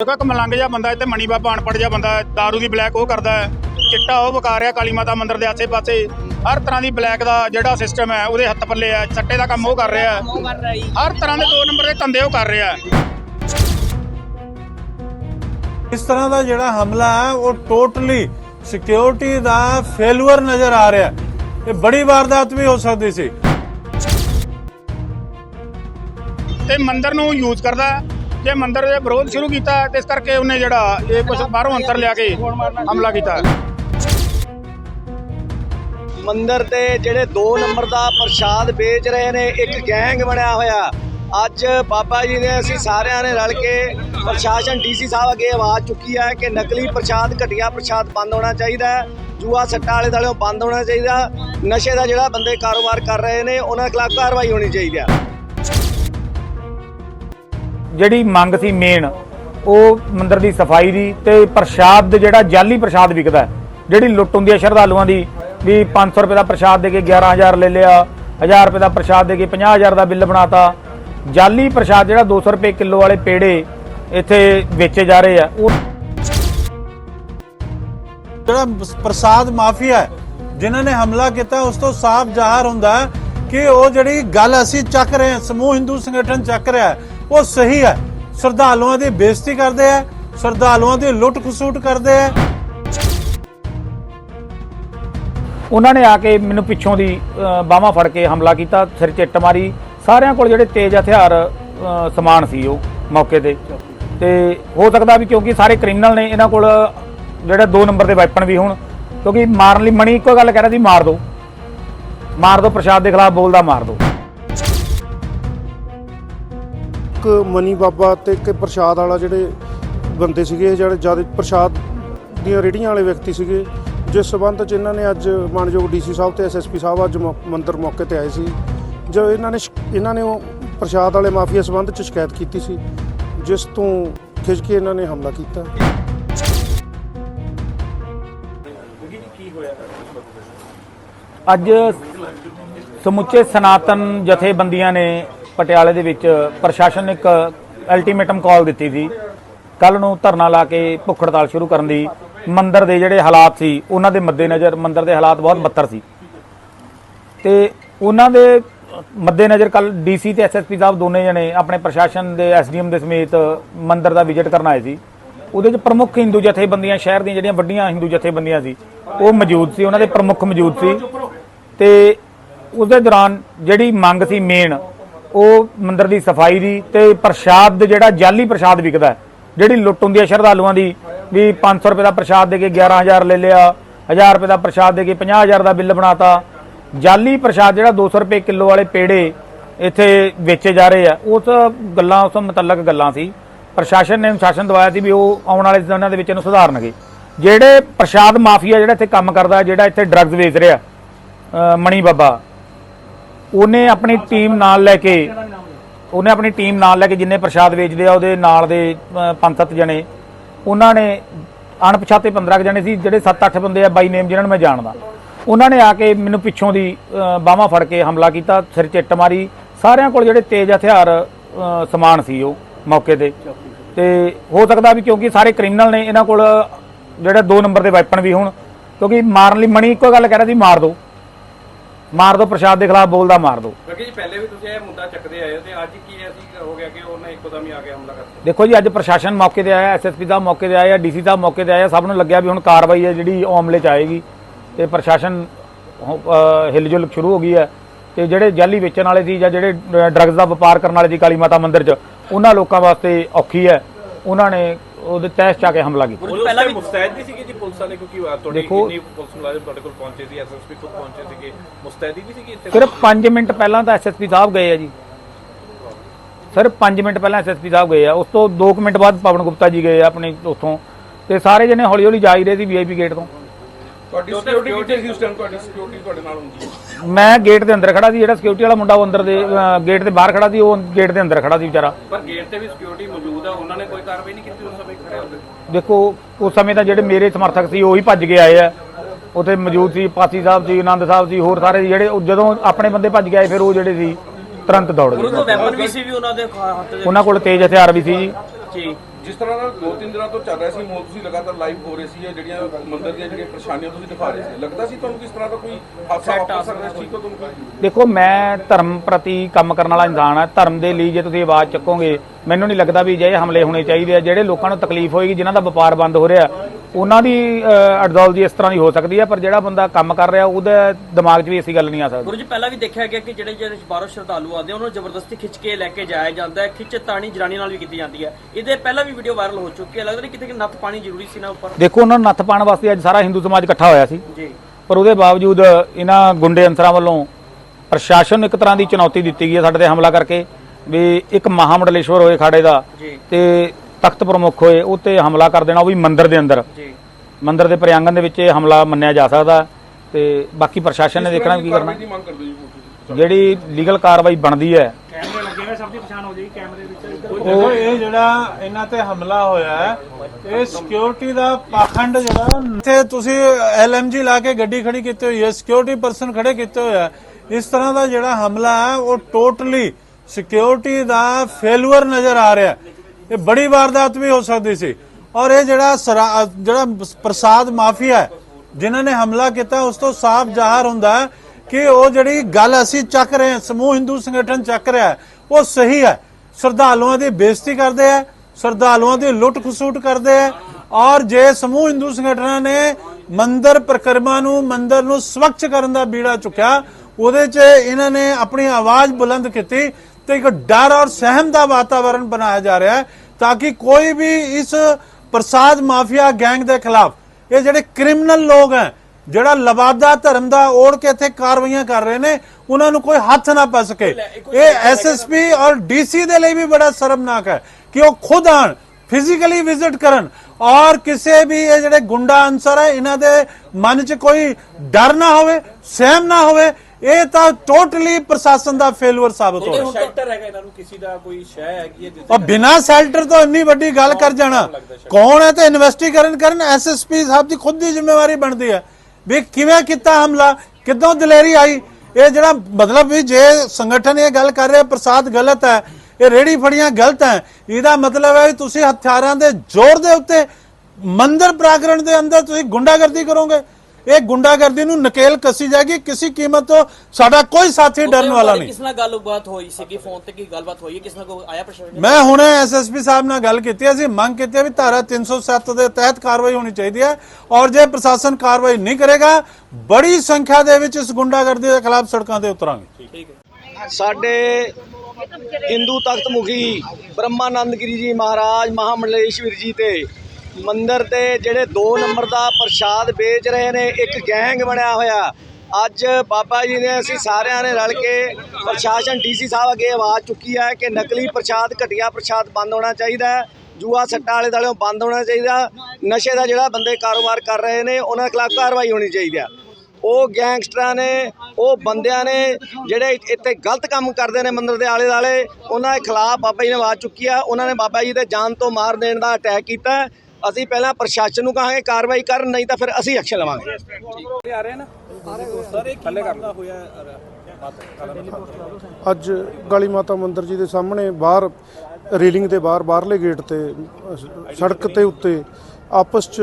ਦੇਖੋ ਇੱਕ ਮਲੰਗ ਜਿਹਾ ਬੰਦਾ ਇੱਥੇ ਮਣੀ ਬਾਬਾ ਅਨਪੜ ਜਿਹਾ ਬੰਦਾ ਦਾਰੂ ਦੀ ਬਲੈਕ ਉਹ ਕਰਦਾ ਹੈ। ਚਿੱਟਾ ਉਹ ਵਕਾ ਰਿਹਾ ਕਾਲੀ ਮਾਤਾ ਮੰਦਿਰ ਦੇ ਆਸੇ-ਪਾਸੇ। ਹਰ ਤਰ੍ਹਾਂ ਦੀ ਬਲੈਕ ਦਾ ਜਿਹੜਾ ਸਿਸਟਮ ਹੈ ਉਹਦੇ ਹੱਥ ਪੱਲੇ ਆ ਸੱਟੇ ਦਾ ਕੰਮ ਉਹ ਕਰ ਰਿਹਾ ਹੈ। ਹਰ ਤਰ੍ਹਾਂ ਦੇ ਦੋ ਨੰਬਰ ਦੇ ਧੰਦੇ ਉਹ ਕਰ ਰਿਹਾ ਹੈ। ਇਸ ਤਰ੍ਹਾਂ ਦਾ ਜਿਹੜਾ ਹਮਲਾ ਹੈ ਉਹ ਟੋਟਲੀ ਸਿਕਿਉਰਿਟੀ ਦਾ ਫੇਲੂਅਰ ਨਜ਼ਰ ਆ ਰਿਹਾ। ਇਹ ਬੜੀ ਵਾਰਦਾਤ ਵੀ ਹੋ ਸਕਦੀ ਸੀ। ਤੇ ਮੰਦਿਰ ਨੂੰ ਯੂਜ਼ ਕਰਦਾ ਹੈ। ਜੇ ਦੇ ਵਿਰੋਧ ਸ਼ੁਰੂ ਕੀਤਾ, ਤੇ ਇਸ ਕਰਕੇ ਉਹਨੇ ਜਿਹੜਾ ਇਹ ਕੁਝ ਬਾਹਰੋਂ ਅੰਤਰ ਲਿਆ ਕੇ ਹਮਲਾ ਕੀਤਾ। ਹੈ ਤੇ ਜਿਹੜੇ 2 ਨੰਬਰ ਦਾ ਪ੍ਰਸ਼ਾਦ ਵੇਚ ਰਹੇ ਨੇ, ਇੱਕ ਗੈਂਗ ਬਣਿਆ ਹੋਇਆ। ਅੱਜ ਬਾਬਾ ਜੀ ਨੇ, ਅਸੀਂ ਸਾਰਿਆਂ ਨੇ ਰਲ ਕੇ ਪ੍ਰਸ਼ਾਸਨ ਡੀਸੀ ਸਾਹਿਬ ਅੱਗੇ ਆਵਾਜ਼ ਚੁੱਕੀ ਹੈ ਕਿ ਨਕਲੀ ਪ੍ਰਸ਼ਾਦ, ਘਟੀਆ ਪ੍ਰਸ਼ਾਦ ਬੰਦ ਹੋਣਾ ਚਾਹੀਦਾ ਹੈ। ਜੂਆ ਸੱਟਾ ਵਾਲੇ ਦਾਲਿਓ ਬੰਦ ਹੋਣਾ ਚਾਹੀਦਾ। ਨਸ਼ੇ ਦਾ ਜਿਹੜਾ ਬੰਦੇ ਕਾਰੋਬਾਰ ਕਰ ਰਹੇ ਨੇ, ਉਹਨਾਂ ਖਿਲਾਫ ਕਾਰਵਾਈ ਹੋਣੀ ਚਾਹੀਦੀ ਹੈ। ਜਿਹੜੀ ਮੰਗ ਸੀ ਮੇਨ ਉਹ ਮੰਦਿਰ ਦੀ ਸਫ਼ਾਈ ਦੀ ਤੇ ਪ੍ਰਸ਼ਾਦ ਜਿਹੜਾ ਜਾਲੀ ਪ੍ਰਸ਼ਾਦ ਵਿਕਦਾ ਜਿਹੜੀ ਲੁੱਟ ਹੁੰਦੀ ਹੈ ਸ਼ਰਧਾਲੂਆਂ ਦੀ, ਵੀ 500 ਰੁਪਏ ਦਾ ਪ੍ਰਸ਼ਾਦ ਦੇ ਕੇ 11000 ਲੈ ਲਿਆ 1000 ਰੁਪਏ ਦਾ ਪ੍ਰਸ਼ਾਦ ਦੇ ਕੇ 50000 ਦਾ ਬਿੱਲ ਬਣਾਤਾ। ਜਾਲੀ ਪ੍ਰਸ਼ਾਦ ਜਿਹੜਾ 200 ਰੁਪਏ ਕਿਲੋ ਵਾਲੇ ਪੇੜੇ ਇੱਥੇ ਵੇਚੇ ਜਾ ਰਹੇ ਆ, ਉਹ ਜਿਹੜਾ ਪ੍ਰਸਾਦ ਮਾਫੀਆ ਹੈ, ਜਿਨ੍ਹਾਂ ਨੇ ਹਮਲਾ ਕੀਤਾ, ਉਸ ਤੋਂ ਸਾਫ਼ ਜ਼ਾਹਰ ਹੁੰਦਾ ਕਿ ਉਹ ਜਿਹੜੀ ਗੱਲ ਅਸੀਂ ਚੱਕ ਰਹੇ ਹਾਂ, ਸਮੂਹ ਹਿੰਦੂ ਸੰਗਠਨ ਚੱਕ ਰਿਹਾ ਹੈ ਉਹ ਸਹੀ ਹੈ। ਸ਼ਰਧਾਲੂਆਂ ਦੀ ਬੇਇੱਜ਼ਤੀ ਕਰਦੇ ਆ ਸ਼ਰਧਾਲੂਆਂ ਦੀ ਲੁੱਟ ਖਸੂਟ ਕਰਦੇ ਆ ਉਹਨਾਂ ਨੇ ਆ ਕੇ ਮੈਨੂੰ ਪਿੱਛੋਂ ਦੀ ਬਾਹਾਂ ਫੜ ਕੇ ਹਮਲਾ ਕੀਤਾ, ਸਿਰ ਚਿੱਟ ਮਾਰੀ। ਸਾਰਿਆਂ ਕੋਲ ਜਿਹੜੇ ਤੇਜ਼ ਹਥਿਆਰ ਸਮਾਨ ਸੀ ਉਹ ਮੌਕੇ ਤੇ। ਤੇ ਹੋ ਸਕਦਾ ਵੀ ਕਿਉਂਕਿ ਸਾਰੇ ਕ੍ਰਿਮੀਨਲ ਨੇ ਇਹਨਾਂ ਕੋਲ, ਜਿਹੜੇ 2 ਨੰਬਰ ਦੇ ਵੈਪਨ ਵੀ ਹੋਣ, ਕਿਉਂਕਿ ਮਾਰਨ ਲਈ ਮਣੀ, ਇੱਕੋ ਗੱਲ ਕਹਿ ਰਿਹਾ ਸੀ, ਮਾਰ ਦਿਓ ਮਾਰ ਦਿਓ ਪ੍ਰਸ਼ਾਦ ਦੇ ਖਿਲਾਫ ਬੋਲਦਾ ਮਾਰ ਦਿਓ ਇੱਕ ਮਨੀ ਬਾਬਾ ਤੇ ਇੱਕ ਪ੍ਰਸ਼ਾਦ ਵਾਲਾ ਜਿਹੜੇ ਬੰਦੇ ਸੀਗੇ ਜਿਹੜੇ ਜ਼ਿਆਦਾ ਪ੍ਰਸ਼ਾਦ ਦੀਆਂ ਰੇੜੀਆਂ ਵਾਲੇ ਵਿਅਕਤੀ ਸੀਗੇ, ਜਿਸ ਸਬੰਧ ਚ ਇਹਨਾਂ ਨੇ ਅੱਜ ਮਾਨਯੋਗ ਡੀਸੀ ਸਾਹਿਬ ਤੇ ਐਸਐਸਪੀ ਸਾਹਿਬ ਅੱਜ ਮੰਦਰ ਮੌਕੇ ਤੇ ਆਏ ਸੀ। ਜੋ ਇਹਨਾਂ ਨੇ ਇਹਨਾਂ ਨੇ ਉਹ ਪ੍ਰਸ਼ਾਦ ਵਾਲੇ ਮਾਫੀਆ ਸਬੰਧ ਚ ਸ਼ਿਕਾਇਤ ਕੀਤੀ ਸੀ, ਜਿਸ ਤੋਂ ਖਿੱਚ ਕੇ ਇਹਨਾਂ ਨੇ ਹਮਲਾ ਕੀਤਾ। ਅੱਜ ਸਮੁੱਚੇ ਸਨਾਤਨ ਜਥੇਬੰਦੀਆਂ ਨੇ ਪਟਿਆਲੇ ਦੇ ਵਿੱਚ ਪ੍ਰਸ਼ਾਸਨ ਨੇ ਇੱਕ ਅਲਟੀਮੇਟਮ ਕਾਲ ਦਿੱਤੀ ਸੀ। ਕੱਲ ਨੂੰ ਧਰਨਾ ਲਾ ਕੇ ਭੁੱਖ ਹੜਤਾਲ ਸ਼ੁਰੂ ਕਰਨ ਦੀ। ਮੰਦਰ ਦੇ ਜਿਹੜੇ ਹਾਲਾਤ ਸੀ, ਉਹਨਾਂ ਦੇ ਮੱਦੇਨਜ਼ਰ ਮੰਦਰ ਦੇ ਹਾਲਾਤ ਬਹੁਤ ਬੱਤਰ ਸੀ। ਤੇ ਉਹਨਾਂ ਦੇ ਮੱਦੇਨਜ਼ਰ ਕੱਲ ਡੀਸੀ ਤੇ ਐਸਐਸਪੀ ਸਾਹਿਬ ਦੋਨੇ ਜਣੇ ਆਪਣੇ ਪ੍ਰਸ਼ਾਸਨ ਦੇ ਐਸਡੀਐਮ ਦੇ ਸਮੇਤ ਮੰਦਰ ਦਾ ਵਿਜ਼ਿਟ ਕਰਨ ਆਏ ਸੀ। ਉਹਦੇ ਵਿੱਚ ਪ੍ਰਮੁੱਖ ਹਿੰਦੂ ਜਥੇਬੰਦੀਆਂ, ਸ਼ਹਿਰ ਦੀਆਂ ਜਿਹੜੀਆਂ ਵੱਡੀਆਂ ਹਿੰਦੂ ਜਥੇਬੰਦੀਆਂ ਸੀ, ਉਹ ਮੌਜੂਦ ਸੀ, ਉਹਨਾਂ ਦੇ ਪ੍ਰਮੁੱਖ ਮੌਜੂਦ ਸੀ। ਤੇ ਉਸ ਦੇ ਦੌਰਾਨ ਜਿਹੜੀ ਮੰਗ ਸੀ ਮੇਨ ਉਹ ਮੰਦਿਰ ਦੀ ਸਫ਼ਾਈ ਦੀ ਤੇ ਪ੍ਰਸ਼ਾਦ ਜਿਹੜਾ ਜਾਲੀ ਪ੍ਰਸ਼ਾਦ ਵਿਕਦਾ ਜਿਹੜੀ ਲੁੱਟ ਹੁੰਦੀ ਹੈ ਸ਼ਰਧਾਲੂਆਂ ਦੀ, ਵੀ 500 ਰੁਪਏ ਦਾ ਪ੍ਰਸ਼ਾਦ ਦੇ ਕੇ 11000 ਲੈ ਲਿਆ 1000 ਰੁਪਏ ਦਾ ਪ੍ਰਸ਼ਾਦ ਦੇ ਕੇ 50000 ਦਾ ਬਿੱਲ ਬਣਾਤਾ। ਜਾਲੀ ਪ੍ਰਸ਼ਾਦ ਜਿਹੜਾ 200 ਰੁਪਏ ਕਿਲੋ ਵਾਲੇ ਪੇੜੇ ਇੱਥੇ ਵੇਚੇ ਜਾ ਰਹੇ ਆ, ਉਸ ਗੱਲਾਂ, ਉਸ ਮੁਤਲਕ ਗੱਲਾਂ ਸੀ। ਪ੍ਰਸ਼ਾਸਨ ਨੇ ਅਨੁਸ਼ਾਸਨ ਦਵਾਇਆ ਸੀ ਵੀ ਉਹ ਆਉਣ ਵਾਲੇ ਦਿਨਾਂ ਦੇ ਵਿੱਚ ਇਹਨੂੰ ਸੁਧਾਰਨਗੇ। ਜਿਹੜੇ ਪ੍ਰਸ਼ਾਦ ਮਾਫੀਆ ਜਿਹੜਾ ਇੱਥੇ ਕੰਮ ਕਰਦਾ, ਜਿਹੜਾ ਇੱਥੇ ਡਰੱਗਸ ਵੇਚ ਰਿਹਾ ਮਣੀ ਬਾਬਾ ਉਹਨੇ ਆਪਣੀ ਟੀਮ ਨਾਲ ਲੈ ਕੇ, ਉਹਨੇ ਆਪਣੀ ਟੀਮ ਨਾਲ ਲੈ ਕੇ ਜਿੰਨੇ ਪ੍ਰਸ਼ਾਦ ਵੇਚਦੇ ਆ, ਉਹਦੇ ਨਾਲ ਦੇ ਪੰਜ ਸੱਤ ਜਣੇ, ਉਹਨਾਂ ਨੇ ਅਣਪਛਾਤੇ 15 ਕੁ ਜਣੇ ਸੀ, ਜਿਹੜੇ 7-8 ਬੰਦੇ ਆ, ਬਾਈ ਨੇਮ ਜਿਨ੍ਹਾਂ ਨੂੰ ਮੈਂ ਜਾਣਦਾ। ਉਹਨਾਂ ਨੇ ਆ ਕੇ ਮੈਨੂੰ ਪਿੱਛੋਂ ਦੀ ਬਾਹਾਂ ਫੜ ਕੇ ਹਮਲਾ ਕੀਤਾ, ਸਿਰ ਚਿੱਟ ਮਾਰੀ। ਸਾਰਿਆਂ ਕੋਲ ਜਿਹੜੇ ਤੇਜ਼ ਹਥਿਆਰ ਸਮਾਨ ਸੀ ਉਹ ਮੌਕੇ ਤੇ। ਤੇ ਹੋ ਸਕਦਾ ਵੀ ਕਿਉਂਕਿ ਸਾਰੇ ਕ੍ਰਿਮੀਨਲ ਨੇ, ਇਹਨਾਂ ਕੋਲ ਜਿਹੜਾ 2 ਨੰਬਰ ਦੇ ਵੈਪਨ ਵੀ ਹੋਣ, ਕਿਉਂਕਿ ਮਾਰਨ ਲਈ ਮਣੀ ਇੱਕੋ ਗੱਲ ਕਹਿ ਰਿਹਾ ਸੀ, ਮਾਰ ਦਿਓ ਮਾਰ ਦਿਓ ਪ੍ਰਸ਼ਾਦ ਦੇ ਖਿਲਾਫ ਬੋਲਦਾ ਮਾਰ ਦਿਓ ਕਿਉਂਕਿ ਜੀ ਪਹਿਲੇ ਵੀ ਤੁਸੀਂ ਇਹ ਮੁੱਦਾ ਚੱਕਦੇ ਆਏ ਹੋ ਤੇ ਅੱਜ ਕੀ ਐਸੀ ਹੋ ਗਿਆ ਕਿ ਉਹਨੇ ਇੱਕੋਦਮ ਹੀ ਆ ਕੇ ਹਮਲਾ ਕਰਤਾ ਦੇਖੋ ਜੀ ਅੱਜ ਪ੍ਰਸ਼ਾਸਨ ਮੌਕੇ ਤੇ ਆਇਆ ਐਸਐਸਪੀ ਸਾਹਿਬ ਮੌਕੇ ਤੇ ਆਇਆ ਡੀਸੀ ਸਾਹਿਬ ਮੌਕੇ ਤੇ ਆਇਆ ਸਭ ਨੂੰ ਲੱਗਿਆ ਵੀ ਹੁਣ ਕਾਰਵਾਈ ਹੈ ਜਿਹੜੀ ਉਹ ਅਮਲੇ ਚ ਆਏਗੀ। ਤੇ ਪ੍ਰਸ਼ਾਸਨ ਹੁ- ਹਿਲਜੁਲ ਸ਼ੁਰੂ ਹੋ ਗਈ ਹੈ। ਤੇ ਜਿਹੜੇ ਜਾਲੀ ਵੇਚਣ ਵਾਲੇ ਸੀ ਜਾਂ ਜਿਹੜੇ ਡਰੱਗਸ ਦਾ ਵਪਾਰ ਕਰਨ ਵਾਲੇ ਸੀ ਕਾਲੀ ਮਾਤਾ ਮੰਦਿਰ 'ਚ ਉਹਨਾਂ ਲੋਕਾਂ ਵਾਸਤੇ ਔਖੀ ਹੈ। ਉਹਨਾਂ ਨੇ ਉਹਦੇ ਤਹਿਸ ਚ ਕੇ ਹਮਲਾ ਕੀਤਾ। ਪੁਲਿਸ ਪਹਿਲਾਂ ਵੀ ਮੁਸਤੈਦ ਵੀ ਸੀਗੀ ਜੀ ਪੁਲਿਸ ਵਾਲੇ ਕਿਉਂਕਿ ਤੁਹਾਡੀ ਕਿੰਨੀ ਪੁਲਿਸ ਮੁਲਾਜ਼ਮ ਤੁਹਾਡੇ ਕੋਲ ਪਹੁੰਚੇ ਸੀ ਐਸਐਸਪੀ ਖੁਦ ਪਹੁੰਚੇ ਸੀਗੇ। ਮੁਸਤੈਦੀ ਵੀ ਸੀਗੀ ਇੱਥੇ? ਸਿਰਫ 5 ਮਿੰਟ ਪਹਿਲਾਂ ਤਾਂ ਐਸਐਸਪੀ ਸਾਹਿਬ ਗਏ ਆ ਜੀ। ਸਿਰਫ 5 ਮਿੰਟ ਪਹਿਲਾਂ ਐਸਐਸਪੀ ਸਾਹਿਬ ਗਏ ਆ। ਉਸ ਤੋਂ 2 ਮਿੰਟ ਬਾਅਦ ਪਵਨ ਗੁਪਤਾ ਜੀ ਗਏ ਆ ਆਪਣੇ ਉੱਥੋਂ। ਤੇ ਸਾਰੇ ਜਣੇ ਹੌਲੀ ਹੌਲੀ ਜਾ ਹੀ ਰਹੇ ਸੀ ਵੀਆਈਪੀ ਗੇਟ ਤੋਂ। ਤੁਹਾਡੀ ਸਿਕਿਉਰਿਟੀ ਕਿੱਥੇ ਸੀ ਉਸ ਟਾਈਮ ਤੁਹਾਡੀ ਸਿਕਿਉਰਿਟੀ ਤੁਹਾਡੇ ਨਾਲ ਹੁੰਦੀ ਹੈ। ਮੈਂ ਗੇਟ ਦੇ ਅੰਦਰ ਖੜਾ ਸੀ ਜਿਹੜਾ ਸਿਕਿਉਰਿਟੀ ਵਾਲਾ ਮੁੰਡਾ ਉਹ ਅੰਦਰ ਦੇ ਗੇਟ ਦੇ ਬਾਹਰ ਖੜਾ ਸੀ ਉਹ ਗੇਟ ਦੇ ਅੰਦਰ ਖੜਾ ਸੀ ਵਿਚਾਰਾ। ਪਰ ਗੇਟ ਤੇ ਵੀ ਸਿਕਿਉਰਿਟੀ ਮੌਜੂਦ ਹੈ ਉਹਨਾਂ ਨੇ ਕੋਈ ਕਾਰਵਾਈ ਨਹੀਂ ਕੀਤੀ ਉਸ ਸਮੇਂ ਖੜੇ ਹੁੰਦੇ। ਦੇਖੋ ਉਸ ਸਮੇਂ ਤਾਂ ਜਿਹੜੇ ਮੇਰੇ ਸਮਰਥਕ ਸੀ ਉਹੀ ਭੱਜ ਕੇ ਆਏ ਆ। ਉੱਥੇ ਮੌਜੂਦ ਸੀ ਪਾਸੀ ਸਾਹਿਬ ਸੀ ਆਨੰਦ ਸਾਹਿਬ ਸੀ ਹੋਰ ਸਾਰੇ ਜਿਹੜੇ ਜਦੋਂ ਆਪਣੇ ਬੰਦੇ ਭੱਜ ਕੇ ਆਏ ਫਿਰ ਉਹ ਜਿਹੜੇ ਸੀ ਤੁਰੰਤ ਦੌੜ ਗਏ। ਵੈਪਨ ਵੀ ਸੀ ਵੀ ਉਹਨਾਂ ਦੇ ਹੱਥ ਦੇ ਉਹਨਾਂ ਕੋਲ ਤੇਜ਼ ਹਥਿਆਰ ਵੀ ਸੀ ਜੀ। ਜੀ। ਜਿਸ ਤਰ੍ਹਾਂ ਨਾਲ ਦੋ ਤਿੰਨ ਦਿਨਾਂ ਤੋਂ ਚੱਲ ਰਿਹਾ ਸੀ ਮੋਲ ਤੁਸੀਂ ਲਗਾਤਾਰ ਲਾਈਵ ਹੋ ਰਹੇ ਸੀ ਇਹ ਜਿਹੜੀਆਂ ਮੰਦਰ ਦੀਆਂ ਜਿਹੜੀਆਂ ਪਰੇਸ਼ਾਨੀਆਂ ਤੁਸੀਂ ਦਿਖਾ ਰਹੇ ਸੀ ਲੱਗਦਾ ਸੀ ਤੁਹਾਨੂੰ ਕਿਸ ਤਰ੍ਹਾਂ ਦਾ ਕੋਈ ਹਾਦਸਾ ਵਾਪਰ ਸਕਦਾ ਸੀ? ਠੀਕ ਹੋ ਤੁਹਾਨੂੰ ਦੇਖੋ ਮੈਂ ਧਰਮ ਪ੍ਰਤੀ ਕੰਮ ਕਰਨ ਵਾਲਾ ਇਨਸਾਨ ਆ ਧਰਮ ਦੇ ਲਈ ਜੇ ਤੁਸੀਂ ਆਵਾਜ਼ ਚੱਕੋਗੇ ਮੈਨੂੰ ਨਹੀਂ ਲੱਗਦਾ ਵੀ ਜੇ ਹਮਲੇ ਹੋਣੇ ਚਾਹੀਦੇ ਆ ਜਿਹੜੇ ਲੋਕਾਂ ਨੂੰ ਤਕਲੀਫ ਹੋਏਗੀ ਜਿਨ੍ਹਾਂ ਦਾ ਵਪਾਰ ਬੰਦ ਹੋ ਰਿਹਾ ਉਹਨਾਂ ਦੀ ਅਡਜ਼ੋਲਜੀ ਇਸ ਤਰ੍ਹਾਂ ਦੀ ਹੋ ਸਕਦੀ ਹੈ ਪਰ ਜਿਹੜਾ ਬੰਦਾ ਕੰਮ ਕਰ ਰਿਹਾ ਉਹਦੇ ਦਿਮਾਗ 'ਚ ਵੀ ਐਸੀ ਗੱਲ ਨਹੀਂ ਆ ਸਕਦੀ। ਗੁਰੂ ਜੀ ਪਹਿਲਾਂ ਵੀ ਦੇਖਿਆ ਗਿਆ ਕਿ ਜਿਹੜੇ ਜਿਹੜੇ ਬਾਹਰੋਂ ਸ਼ਰਧਾਲੂ ਆਉਂਦੇ ਆ, ਉਹਨਾਂ ਨੂੰ ਜ਼ਬਰਦਸਤੀ ਖਿੱਚ ਕੇ ਲੈ ਕੇ ਜਾਇਆ ਜਾਂਦਾ ਹੈ ਖਿੱਚ ਤਾਣੀ ਜਨਾਨੀ ਨਾਲ ਵੀ ਕੀਤੀ ਜਾਂਦੀ ਹੈ। ਇਹਦੇ ਪਹਿਲਾਂ ਵੀ ਵੀਡੀਓ ਵਾਇਰਲ ਹੋ ਚੁੱਕੀ ਹੈ ਲੱਗਦਾ ਨਹੀਂ ਕਿਤੇ ਕਿ ਨੱਥ ਪਾਣੀ ਜ਼ਰੂਰੀ ਸੀ ਨਾ ਉੱਪਰ। ਦੇਖੋ ਉਹਨਾਂ ਨੂੰ ਨੱਥ ਪਾਉਣ ਵਾਸਤੇ ਅੱਜ ਸਾਰਾ ਹਿੰਦੂ ਸਮਾਜ ਇਕੱਠਾ ਹੋਇਆ ਸੀ। ਜੀ। ਪਰ ਉਹਦੇ ਬਾਵਜੂਦ ਇਹਨਾਂ ਗੁੰਡੇ ਅੰਸਰਾਂ ਵੱਲੋਂ ਪ੍ਰਸ਼ਾਸਨ ਨੂੰ ਇੱਕ ਤਰ੍ਹਾਂ ਦੀ ਚੁਣੌਤੀ ਦਿੱਤੀ ਗਈ ਹੈ ਸਾਡੇ ਤੇ ਹਮਲਾ ਕਰਕੇ। ਵੀ ਇੱਕ ਮਹਾਮੰਡਲੇਸ਼ਵਰ ਹੋਏ ਖਾੜੇ ਦਾ ਜੀ। ਤੇ ਤਖਤ ਪ੍ਰਮੁੱਖ ਹੋਏ ਉਹ ਤੇ ਹਮਲਾ ਕਰ ਦੇਣਾ ਉਹ ਵੀ ਮੰਦਿਰ ਦੇ ਅੰਦਰ। ਜੀ। ਮੰਦਿਰ ਦੇ ਪ੍ਰਿਆੰਗਨ ਦੇ ਵਿੱਚ ਇਹ ਹਮਲਾ ਮੰਨਿਆ ਜਾ ਸਕਦਾ ਤੇ ਬਾਕੀ ਪ੍ਰਸ਼ਾਸਨ ਨੇ ਦੇਖਣਾ ਕੀ ਕਰਨਾ ਕਾਰਵਾਈ? ਜਿਹੜੀ ਲੀਗਲ ਕਾਰਵਾਈ ਬਣਦੀ ਹੈ। ਉਹ ਇਹ ਜਿਹੜਾ ਇਹਨਾਂ ਤੇ ਹਮਲਾ ਹੋਇਆ ਹੈ ਇਹ ਸਿਕਿਉਰਿਟੀ ਦਾ ਪਾਖੰਡ ਜਿਹੜਾ ਇੱਥੇ ਤੁਸੀਂ ਐਲਐਮਜੀ ਲਾ ਕੇ ਗੱਡੀ ਖੜੀ ਕੀਤੀ ਹੋਈ ਹੈ ਸਿਕਿਉਰਿਟੀ ਪਰਸਨ ਖੜੇ ਕੀਤੇ ਹੋਏ ਆ। ਇਸ ਤਰ੍ਹਾਂ ਦਾ ਜਿਹੜਾ ਹਮਲਾ ਹੈ ਉਹ ਟੋਟਲੀ ਸਿਕਿਉਰਿਟੀ ਦਾ ਫੇਲੂਅਰ ਨਜ਼ਰ ਆ ਰਿਹਾ ਇਹ ਬੜੀ ਵਾਰਦਾਤ ਵੀ ਹੋ ਸਕਦੀ ਸੀ। ਔਰ ਇਹ ਜਿਹੜਾ ਜਿਹੜਾ ਪ੍ਰਸਾਦ ਮਾਫੀਆ ਹੈ, ਜਿਨ੍ਹਾਂ ਨੇ ਹਮਲਾ ਕੀਤਾ, ਉਸ ਤੋਂ ਸਾਫ਼ ਜ਼ਾਹਰ ਹੁੰਦਾ ਕਿ ਉਹ ਜਿਹੜੀ ਗੱਲ ਅਸੀਂ ਚੱਕ ਰਹੇ ਹਾਂ, ਸਮੂਹ ਹਿੰਦੂ ਸੰਗਠਨ ਚੱਕ ਰਿਹਾ ਉਹ ਸਹੀ ਹੈ। ਸ਼ਰਧਾਲੂਆਂ ਦੀ ਬੇਇੱਜ਼ਤੀ ਕਰਦੇ ਆ ਸ਼ਰਧਾਲੂਆਂ ਦੀ ਲੁੱਟ ਖਸੂਟ ਕਰਦੇ ਆ ਔਰ ਜੇ ਸਮੂਹ ਹਿੰਦੂ ਸੰਗਠਨਾਂ ਨੇ ਮੰਦਰ ਪ੍ਰਕਰਮਾ ਨੂੰ, ਮੰਦਰ ਨੂੰ ਸਵੱਛ ਕਰਨ ਦਾ ਬੀੜਾ ਚੁੱਕਿਆ, ਉਹਦੇ 'ਚ ਇਹਨਾਂ ਨੇ ਆਪਣੀ ਆਵਾਜ਼ ਬੁਲੰਦ ਕੀਤੀ ਤੇ ਇੱਕ ਡਰ ਔਰ ਸਹਿਮ ਦਾ ਵਾਤਾਵਰਣ ਬਣਾਇਆ ਜਾ ਰਿਹਾ ਹੈ ਤਾਂ ਕਿ ਕੋਈ ਵੀ ਇਸ ਪ੍ਰਸਾਦ ਮਾਫੀਆ ਗੈਂਗ ਦੇ ਖਿਲਾਫ ਇਹ ਜਿਹੜੇ ਕ੍ਰਿਮੀਨਲ ਲੋਕ ਹੈ ਜਿਹੜਾ ਲਵਾਦਾ ਧਰਮ ਦਾ ਓੜ ਕੇ ਇੱਥੇ ਕਾਰਵਾਈਆਂ ਕਰ ਰਹੇ ਨੇ ਉਹਨਾਂ ਨੂੰ ਕੋਈ ਹੱਥ ਨਾ ਪਾ ਸਕੇ। ਇਹ ਐਸਐਸਪੀ ਔਰ ਡੀਸੀ ਦੇ ਲਈ ਵੀ ਬੜਾ ਸ਼ਰਮਨਾਕ ਹੈ ਕਿ ਉਹ ਖੁਦ ਆਣ ਫਿਜ਼ੀਕਲੀ ਵਿਜ਼ਿਟ ਕਰਨ ਔਰ ਕਿਸੇ ਵੀ ਇਹ ਜਿਹੜੇ ਗੁੰਡਾ ਅਨਸਰ ਹੈ ਇਹਨਾਂ ਦੇ ਮਨ 'ਚ ਕੋਈ ਡਰ ਨਾ ਹੋਵੇ ਸਹਿਮ ਨਾ ਹੋਵੇ ਇਹ ਤਾਂ ਟੋਟਲੀ ਪ੍ਰਸ਼ਾਸਨ ਦਾ ਫੇਲੂਅਰ ਸਾਬਤ ਹੋ ਰਿਹਾ ਸ਼ੈਲਟਰ ਹੈਗਾ ਇਹਨਾਂ ਨੂੰ ਕਿਸੇ ਦਾ ਕੋਈ ਸ਼ੈ ਹੈਗੀ ਹੈ ਔਰ ਬਿਨਾ ਸ਼ੈਲਟਰ ਤੋਂ ਇੰਨੀ ਵੱਡੀ ਗੱਲ ਕਰ ਜਾਣਾ। ਕੌਣ ਹੈ ਤੇ ਇਨਵੈਸਟੀਗੇਸ਼ਨ ਕਰਨ? ਐਸਐਸਪੀ ਸਾਹਿਬ ਦੀ ਖੁਦ ਦੀ ਜ਼ਿੰਮੇਵਾਰੀ ਬਣਦੀ ਹੈ। ਵੀ ਕਿਵੇਂ ਕੀਤਾ ਹਮਲਾ? ਕਿੱਦੋਂ ਦਲੇਰੀ ਆਈ? ਇਹ ਜਿਹੜਾ ਮਤਲਬ ਵੀ ਜੇ ਸੰਗਠਨ ਇਹ ਗੱਲ ਕਰ ਰਿਹਾ ਪ੍ਰਸਾਦ ਗਲਤ ਹੈ ਇਹ ਰੇੜੀ ਫੜੀਆਂ ਗਲਤ ਹੈ ਇਹਦਾ ਮਤਲਬ ਹੈ ਵੀ ਤੁਸੀਂ ਹਥਿਆਰਾਂ ਦੇ ਜ਼ੋਰ ਦੇ ਉੱਤੇ ਮੰਦਰ ਪ੍ਰਾਗਰਣ ਦੇ ਅੰਦਰ ਤੁਸੀਂ ਗੁੰਡਾਗਰਦੀ ਕਰੋਗੇ। ਇਹ ਗੁੰਡਾਗਰਦੀ ਨੂੰ ਨਕੇਲ ਕੱਸੀ ਜਾਏਗੀ ਕਿਸੇ ਕੀਮਤ ਤੋਂ ਸਾਡਾ ਕੋਈ ਸਾਥੀ ਡਰਨ ਵਾਲਾ ਨਹੀਂ। ਕਿਸ ਨਾਲ ਗੱਲਬਾਤ ਹੋਈ ਸੀਗੀ ਫੋਨ ਤੇ ਕੀ ਗੱਲਬਾਤ ਹੋਈ ਹੈ ਕਿਸ ਨਾਲ ਕੋਈ ਆਇਆ ਪ੍ਰਸ਼ਾਸਨ ਮੈਂ ਹੁਣੇ ਐਸਐਸਪੀ ਸਾਹਿਬ ਨਾਲ ਗੱਲ ਕੀਤੀ ਹੈ ਅਸੀਂ ਮੰਗ ਕੀਤੀ ਹੈ ਵੀ ਧਾਰਾ 307 ਦੇ ਤਹਿਤ ਕਾਰਵਾਈ ਹੋਣੀ ਚਾਹੀਦੀ ਹੈ ਔਰ ਜੇ ਪ੍ਰਸ਼ਾਸਨ ਕਾਰਵਾਈ ਨਹੀਂ ਕਰੇਗਾ ਬੜੀ ਸੰਖਿਆ ਦੇ ਵਿੱਚ ਇਸ ਗੁੰਡਾਗਰਦੀ ਦੇ ਖਿਲਾਫ ਸੜਕਾਂ ਤੇ ਉਤਰਾਂਗੇ। ਸਾਡੇ ਹਿੰਦੂ ਤਖਤ ਮੁਖੀ ਬ੍ਰਹਮਾਨੰਦ ਗਿਰੀ ਜੀ ਮਹਾਰਾਜ ਮਹਾਮੰਡਲੇਸ਼ਵਰ ਜੀ ਤੇ ਮੰਦਰ ਤੇ ਜਿਹੜੇ 2 ਨੰਬਰ ਦਾ ਪ੍ਰਸ਼ਾਦ ਵੇਚ ਰਹੇ ਨੇ, ਇੱਕ ਗੈਂਗ ਬਣਿਆ ਹੋਇਆ। ਅੱਜ ਬਾਬਾ ਜੀ ਨੇ, ਅਸੀਂ ਸਾਰਿਆਂ ਨੇ ਰਲ ਕੇ ਪ੍ਰਸ਼ਾਸਨ ਡੀਸੀ ਸਾਹਿਬ ਅੱਗੇ ਆਵਾਜ਼ ਚੁੱਕੀ ਹੈ ਕਿ ਨਕਲੀ ਪ੍ਰਸ਼ਾਦ, ਘਟੀਆ ਪ੍ਰਸ਼ਾਦ ਬੰਦ ਹੋਣਾ ਚਾਹੀਦਾ ਹੈ। ਜੂਆ ਸੱਟਾਂ ਵਾਲੇ ਦਾਲਿਓਂ ਬੰਦ ਹੋਣਾ ਚਾਹੀਦਾ। ਨਸ਼ੇ ਦਾ ਜਿਹੜਾ ਬੰਦੇ ਕਾਰੋਬਾਰ ਕਰ ਰਹੇ ਨੇ, ਉਹਨਾਂ ਖਿਲਾਫ ਕਾਰਵਾਈ ਹੋਣੀ ਚਾਹੀਦੀ ਹੈ। ਉਹ ਗੈਂਗਸਟਰਾਂ ਨੇ, ਉਹ ਬੰਦਿਆਂ ਨੇ ਜਿਹੜੇ ਇੱਥੇ ਗਲਤ ਕੰਮ ਕਰਦੇ ਨੇ ਮੰਦਰ ਦੇ ਆਲੇ ਦਾਲੇ ਉਹਨਾਂ ਦੇ ਖਿਲਾਫ ਬਾਬਾ ਜੀ ਨੇ ਆਵਾਜ਼ ਚੁੱਕੀ ਆ ਉਹਨਾਂ ਨੇ ਬਾਬਾ ਜੀ ਦੇ ਜਾਨ ਤੋਂ ਮਾਰ ਦੇਣ ਦਾ ਅਟੈਕ ਕੀਤਾ ਅਸੀਂ ਪਹਿਲਾਂ ਪ੍ਰਸ਼ਾਸਨ ਨੂੰ ਕਹਾਂਗੇ ਕਾਰਵਾਈ ਕਰਨ ਨਹੀਂ ਤਾਂ ਫਿਰ ਅਸੀਂ ਐਕਸ਼ਨ ਲਵਾਂਗੇ। ਅੱਜ ਗਾਲੀ ਮਾਤਾ ਮੰਦਿਰ ਜੀ ਦੇ ਸਾਹਮਣੇ ਬਾਹਰ ਰੇਲਿੰਗ ਦੇ ਬਾਹਰ ਬਾਹਰਲੇ ਗੇਟ ਤੇ ਸੜਕ ਤੇ ਉੱਤੇ ਆਪਸ 'ਚ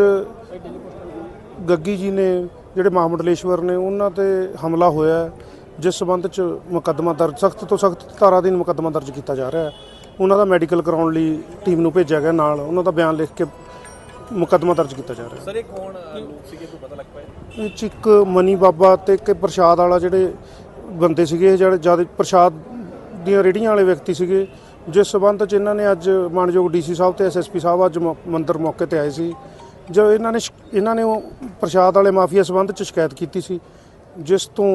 ਗੱਗੀ ਜੀ ਨੇ ਜਿਹੜੇ ਮਹਾਮੰਡਲੇਸ਼ਵਰ ਨੇ ਉਹਨਾਂ ਤੇ ਹਮਲਾ ਹੋਇਆ ਹੈ, ਜਿਸ ਸਬੰਧ 'ਚ ਮੁਕੱਦਮਾ ਦਰਜ ਸਖਤ ਤੋਂ ਸਖਤ ਧਾਰਾ ਅਧੀਨ ਮੁਕੱਦਮਾ ਦਰਜ ਕੀਤਾ ਜਾ ਰਿਹਾ ਹੈ। ਉਹਨਾਂ ਦਾ ਮੈਡੀਕਲ ਕਰਾਉਣ ਲਈ ਟੀਮ ਨੂੰ ਭੇਜਿਆ ਗਿਆ ਨਾਲ ਉਹਨਾਂ ਦਾ ਬਿਆਨ ਲਿਖ ਕੇ ਮੁਕੱਦਮਾ ਦਰਜ ਕੀਤਾ ਜਾ ਰਿਹਾ ਸਰ ਇਹ ਕੌਣ ਲੋਕ ਸੀਗੇ? ਕੋਈ ਪਤਾ ਲੱਗ ਪਾਇਆ? ਇਹ 'ਚ ਇੱਕ ਮਨੀ ਬਾਬਾ ਤੇ ਇੱਕ ਪ੍ਰਸ਼ਾਦ ਵਾਲਾ ਜਿਹੜੇ ਬੰਦੇ ਸੀਗੇ ਇਹ ਜਿਹੜੇ ਜ਼ਿਆਦਾ ਪ੍ਰਸ਼ਾਦ ਦੀਆਂ ਰੇੜੀਆਂ ਵਾਲੇ ਵਿਅਕਤੀ ਸੀਗੇ ਜਿਸ ਸਬੰਧ ਚ ਇਹਨਾਂ ਨੇ ਅੱਜ ਮਾਨਯੋਗ ਡੀਸੀ ਸਾਹਿਬ ਤੇ ਐਸਐਸਪੀ ਸਾਹਿਬ ਅੱਜ ਮੰਦਿਰ ਮੌਕੇ ਤੇ ਆਏ ਸੀ। ਜੋ ਇਹਨਾਂ ਨੇ ਇਹਨਾਂ ਨੇ ਉਹ ਪ੍ਰਸ਼ਾਦ ਵਾਲੇ ਮਾਫੀਆ ਸਬੰਧ ਚ ਸ਼ਿਕਾਇਤ ਕੀਤੀ ਸੀ ਜਿਸ ਤੋਂ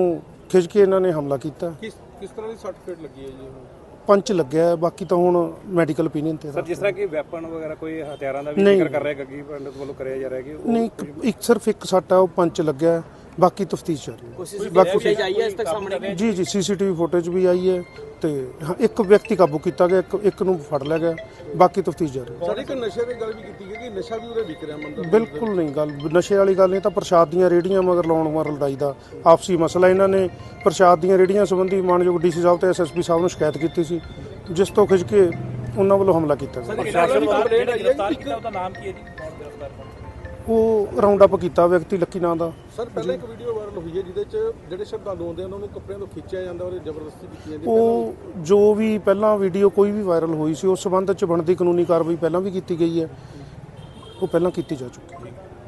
ਖਿੱਚ ਕੇ ਇਹਨਾਂ ਨੇ ਹਮਲਾ ਕੀਤਾ। ਕਿਸ ਕਿਸ ਤਰ੍ਹਾਂ ਦੀ ਸਰਟੀਫਿਕੇਟ ਲੱਗੀ ਹੈ ਜੀ? ਪੰਚ ਲੱਗਿਆ ਹੈ, ਬਾਕੀ ਤਾਂ ਹੁਣ ਮੈਡੀਕਲ ਓਪੀਨੀਅਨ ਤੇ ਸਰ ਜਿਸ ਤਰ੍ਹਾਂ ਕਿ ਵੈਪਨ ਵਗੈਰਾ ਕੋਈ ਹਥਿਆਰਾਂ ਦਾ ਵੀ ਨਹੀਂ। ਜ਼ਿਕਰ ਕਰ ਰਿਹਾ ਗੱਗੀ ਪੰਡਤ ਵੱਲੋਂ ਕਰਿਆ ਜਾ ਰਿਹਾ ਕਿ ਉਹ ਨਹੀਂ ਇੱਕ- ਇੱਕ ਸਿਰਫ ਇੱਕ ਸੱਟ ਉਹ ਪੰਚ ਲੱਗਿਆ ਹੈ, ਬਾਕੀ ਤਫਤੀਸ਼ ਜਾਰੀ ਹੈ। ਕੋਸ਼ਿਸ਼ ਬਾਕੀ ਫੁਟੇਜ ਆਈ ਹੈ ਇਸ ਤੱਕ ਸਾਹਮਣੇ? ਜੀ ਜੀ ਸੀਸੀਟੀਵੀ ਫੁਟੇਜ ਵੀ ਆਈ ਹੈ ਤੇ ਹਾਂ, ਇੱਕ ਵਿਅਕਤੀ ਕਾਬੂ ਕੀਤਾ ਗਿਆ ਇੱਕ ਇੱਕ ਨੂੰ ਫੜ ਲਿਆ ਗਿਆ ਬਾਕੀ ਤਫਤੀਸ਼ ਜਾਰੀ ਹੈ। ਸਰ ਇੱਕ ਨਸ਼ੇ ਦੀ ਗੱਲ ਵੀ ਕੀਤੀ ਗਈ ਕਿ ਨਸ਼ਾ ਵੀ ਉਰੇ ਵਿਕ ਰਿਹਾ ਮੰਦਰ ਬਿਲਕੁਲ ਨਹੀਂ ਗੱਲ ਨਸ਼ੇ ਵਾਲੀ ਗੱਲ ਨਹੀਂ ਤਾਂ ਪ੍ਰਸ਼ਾਦ ਦੀਆਂ ਰੇੜੀਆਂ ਮਗਰ ਲਾਉਣ ਮਗਰ ਲੜਾਈ ਦਾ ਆਪਸੀ ਮਸਲਾ ਇਹਨਾਂ ਨੇ। ਪ੍ਰਸ਼ਾਦ ਦੀਆਂ ਰੇੜੀਆਂ ਸੰਬੰਧੀ ਮਾਨਯੋਗ ਡੀਸੀ ਸਾਹਿਬ ਤੇ ਐਸਐਸਪੀ ਸਾਹਿਬ ਨੂੰ ਸ਼ਿਕਾਇਤ ਕੀਤੀ ਸੀ ਜਿਸ ਤੋਂ ਖਿੱਚ ਕੇ ਉਹਨਾਂ ਵੱਲੋਂ ਹਮਲਾ ਕੀਤਾ ਗਿਆ। ਜਿਹੜਾ ਗ੍ਰਿਫਤਾਰ ਕੀਤਾ ਉਹਦਾ ਨਾਮ ਕੀ ਹੈ ਜੀ? ਗ੍ਰਿਫਤਾਰ ਉਹ ਰਾਉਂਡ ਅਪ ਕੀਤਾ ਵਿਅਕਤੀ ਲੱਕੀ ਨਾਂ ਦਾ। ਸਰ ਪਹਿਲਾਂ ਇੱਕ ਵੀਡੀਓ ਵਾਇਰਲ ਹੋਈ ਹੈ ਜਿਹਦੇ ਚ ਜਿਹੜੇ ਸ਼ਰਧਾਲੂ ਆਉਂਦੇ ਉਹਨਾਂ ਨੂੰ ਕੱਪੜਿਆਂ ਤੋਂ ਖਿੱਚਿਆ ਜਾਂਦਾ ਔਰ ਜ਼ਬਰਦਸਤੀ ਕੀਤੀ ਜਾਂਦੀ ਉਹ ਜੋ ਵੀ ਪਹਿਲਾਂ ਵੀਡੀਓ ਕੋਈ ਵੀ ਵਾਇਰਲ ਹੋਈ ਸੀ ਉਸ ਸਬੰਧ ਚ ਬਣਦੀ ਕਾਨੂੰਨੀ ਕਾਰਵਾਈ ਪਹਿਲਾਂ ਵੀ ਕੀਤੀ ਗਈ ਹੈ। ਉਹ ਪਹਿਲਾਂ ਕੀਤੀ ਜਾ ਚੁੱਕੀ ਹੈ।